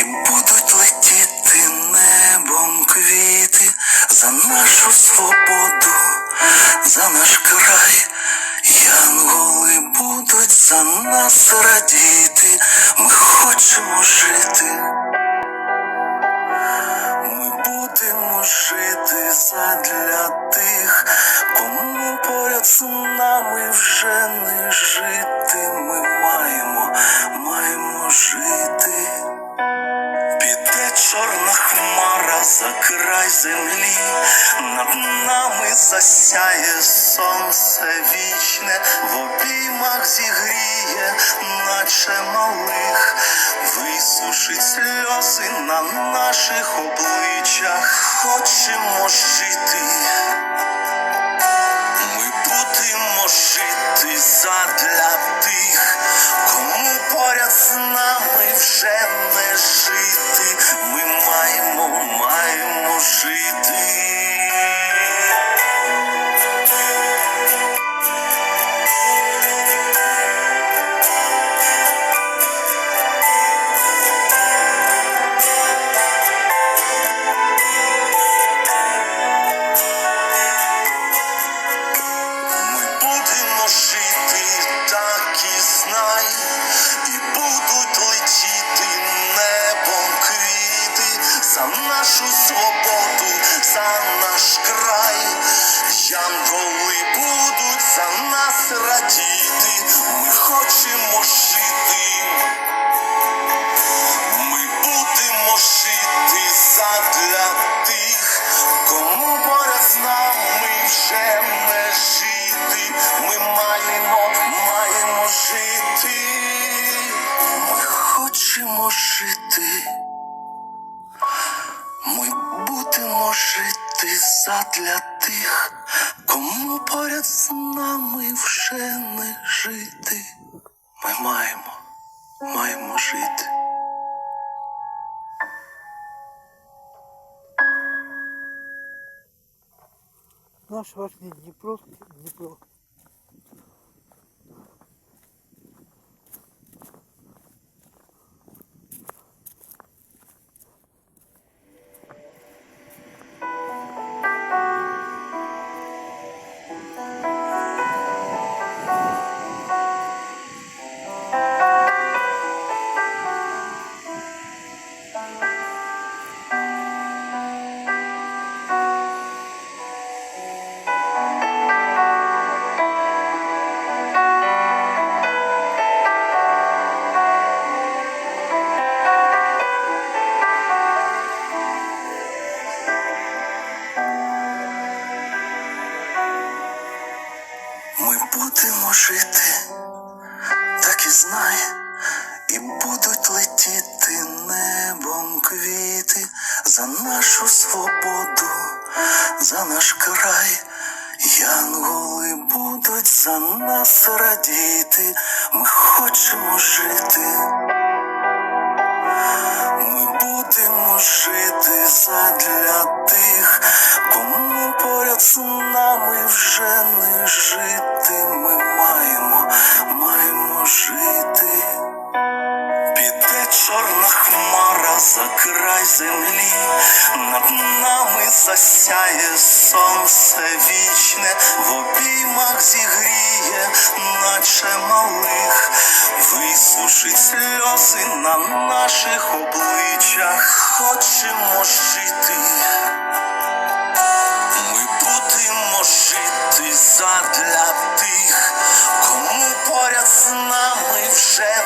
І будуть летіти небом квіти за нашу свободу, за наш край, янголи будуть за нас радіти, ми хочемо жити, ми будемо жити задля тих, кому поряд з нами вже не жити. Ми маємо. Землі, над нами засяє сонце вічне, в обіймах зігріє, наче малих, висушить сльози на наших обличчях. Хочемо жити. Ми будемо жити задля тих, кому поряд з нами вже не Ми будемо жити задля тих, кому поряд з нами вже не жити. Ми маємо, маємо жити. Наш важний Дніпро, Дніпро. Будемо жити, так і знай, і будуть летіти небом квіти за нашу свободу, за наш край. Янголи будуть за нас радіти. Ми хочемо жити. Ми будемо жити задля тих, кому з нами вже не жити. Ми маємо, маємо жити. Піде чорна хмара за край землі, над нами засяє сонце вічне, в обіймах зігріє, наче малих, висушить сльози на наших обличчях. Хочемо жити. Задля тих, кому поряд з нами вже